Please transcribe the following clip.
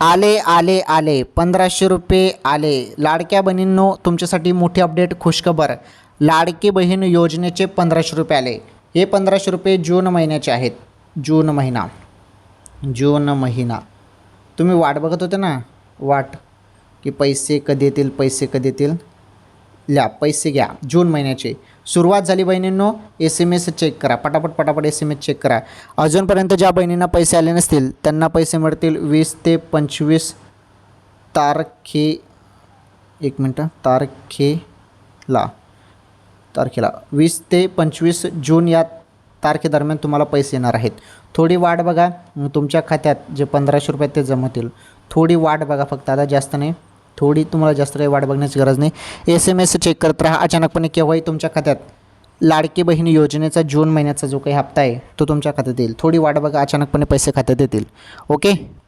आले आले आले. पंधराशे रुपये आले. लाडक्या बहिणींनो तुमच्यासाठी मोठी अपडेट खुशखबर. लाडकी बहीण योजनेचे पंधराशे रुपये आले. हे पंधराशे रुपये जून महिन्याचे आहेत. जून महिना. जून महिना. तुम्ही वाट बघत होते ना? वाट. की पैसे कधी येतील पैसे कधी येतील? ल्या पैसे घ्या. जून महिन्याचे. सुरुवात झाली बहिणींनो एस एम एस चेक करा. पटापट पटापट एस एम एस चेक करा. अजूनपर्यंत ज्या बहिणींना पैसे आले नसतील त्यांना पैसे मिळतील वीस ते पंचवीस तारखे एक मिनटं तारखेला. तारखेला. वीस ते पंचवीस जून या तारखेदरम्यान तुम्हाला पैसे येणार आहेत. थोडी वाट बघा. तुमच्या खात्यात जे पंधराशे रुपये ते जमतील. थोडी वाट बघा फक्त. आता जास्त नाही. थोडी तुम्हाला जास्त काही वाट बघण्याची गरज नाही. एस एम एस चेक करत राहा. अचानकपणे केव्हाही तुमच्या खात्यात लाडकी बहीण योजनेचा जून महिन्याचा जो काही हप्ता आहे तो तुमच्या खात्यात येईल. थोडी वाट बघा. अचानकपणे पैसे खात्यात येतील. ओके